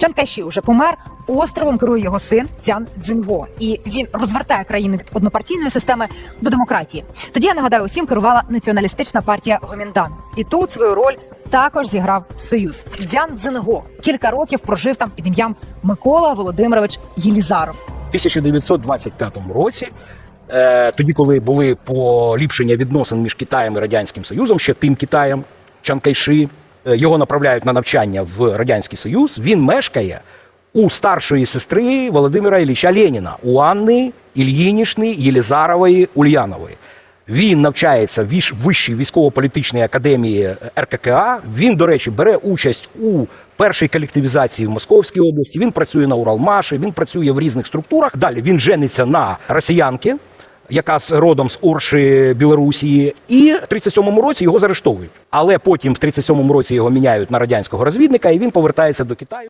Чан Кайші вже помер. Островом керує його син Цян Цзиньго. І він розвертає країну від однопартійної системи до демократії. Тоді я нагадаю, усім керувала націоналістична партія Гоміндан. І тут свою роль також зіграв союз. Цзян Цзиньго кілька років прожив там під ім'ям Микола Володимирович Єлізаров. В 1925 році, е, тоді, коли були поліпшення відносин між Китаєм і Радянським Союзом, ще тим Китаєм, Чан Кайши, е, його направляють на навчання в Радянський Союз. Він мешкає у старшої сестри Володимира Ілліча Леніна, у Анни Ільїнішни Єлізарової Ульянової. Він навчається в вищій військово-політичній академії РККА. Він, до речі, бере участь у першій колективізації в Московській області. Він працює на Уралмаші, він працює в різних структурах. Далі він жениться на росіянки, яка з родом з Орши Білорусі, і в 37-му році його заарештовують. Але потім в 37-му році його міняють на радянського розвідника, і він повертається до Китаю.